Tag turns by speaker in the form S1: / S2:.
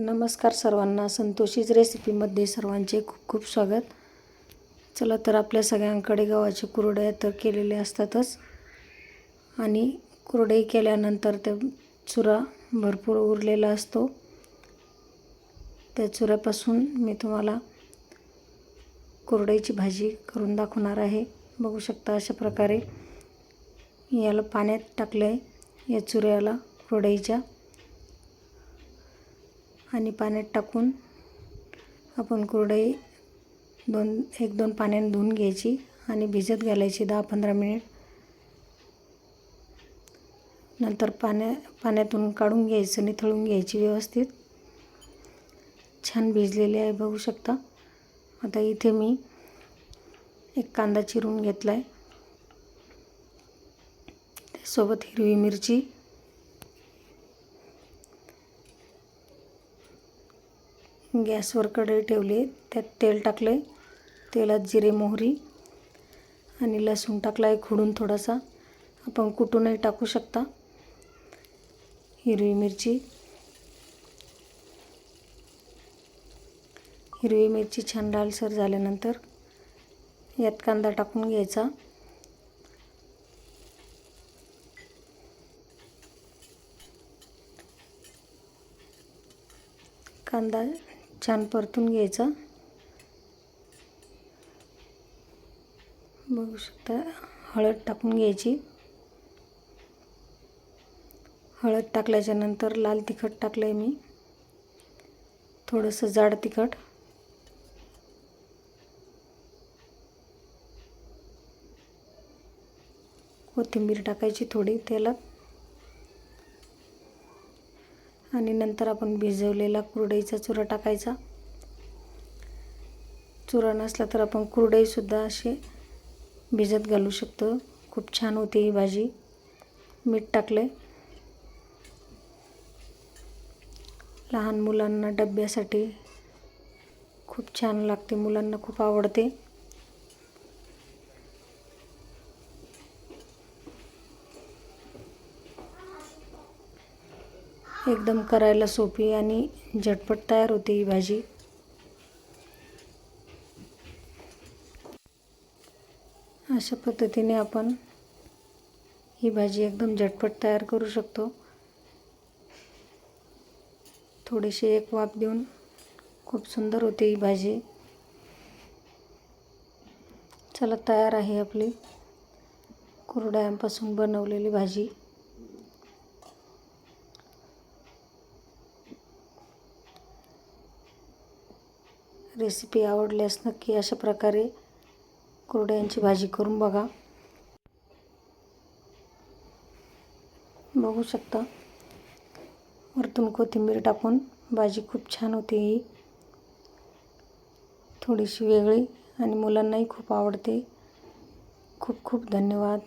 S1: नमस्कार सर्वांना. संतोषीच रेसिपीमध्ये सर्वांचे खूप खूप स्वागत. चला तर आपल्या सगळ्यांकडे गव्हाचे कुरडे तर केलेले असतातच. आणि कुरडे केल्यानंतर ते चुरा भरपूर उरलेला असतो. त्या चुऱ्यापासून मी तुम्हाला कुरडईची भाजी करून दाखवणार आहे. बघू शकता अशा प्रकारे याला पाण्यात टाकलं आहे या चुऱ्याला कुरडईच्या. आणि पाण्यात टाकून आपण कुरडई दोन एक दोन पाण्याने धुवून घ्यायची आणि भिजत घालायची दहा पंधरा मिनिट. नंतर पाण्या पाण्यातून काढून घ्यायचं निथळून घ्यायची व्यवस्थित. छान भिजलेली आहे बघू शकता. आता इथे मी एक कांदा चिरून घेतला आहे त्यासोबत हिरवी मिरची गॅसवर कढई ठेवली त्यात तेल टाकले तेलात जिरे मोहरी आणि लसूण टाकला आहे खुडून थोडासा. आपण कुठूनही टाकू शकता. हिरवी मिरची. हिरवी मिरची छान लालसर झाल्यानंतर यात कांदा टाकून घ्यायचा. कांदा छान परतून घ्यायचा. बघू शकता हळद टाकून घ्यायची. हळद टाकल्याच्या नंतर लाल तिखट टाकलं आहे मी. थोडंसं जाड तिखट. कोथिंबीर टाकायची थोडी तेलात आणि नंतर आपण भिजवलेला कुरडईचा चुरा टाकायचा. चुरा नसला तर आपण कुरडईसुद्धा असे भिजत घालू शकतो. खूप छान होते ही भाजी. मीठ टाकले लहान मुलांना डब्यासाठी खूप छान लागते. मुलांना खूप आवडते. एकदम करायला सोपी आणि झटपट तयार होते ही भाजी. अशा पद्धतीने आपण ही भाजी एकदम झटपट तयार करू शकतो. थोडीशी एक वाफ देऊन खूप सुंदर होते ही भाजी. चला तयार आहे आपली कुरड्यांपासून बनवलेली भाजी. रेसिपी आवडल्यास नक्की अशा प्रकारे कुरड्यांची भाजी करून बघा. बघू शकता. वरतून कोथिंबीर टाकून भाजी खूप छान होते ही. थोडीशी वेगळी आणि मुलांनाही खूप आवडते. खूप खूप धन्यवाद.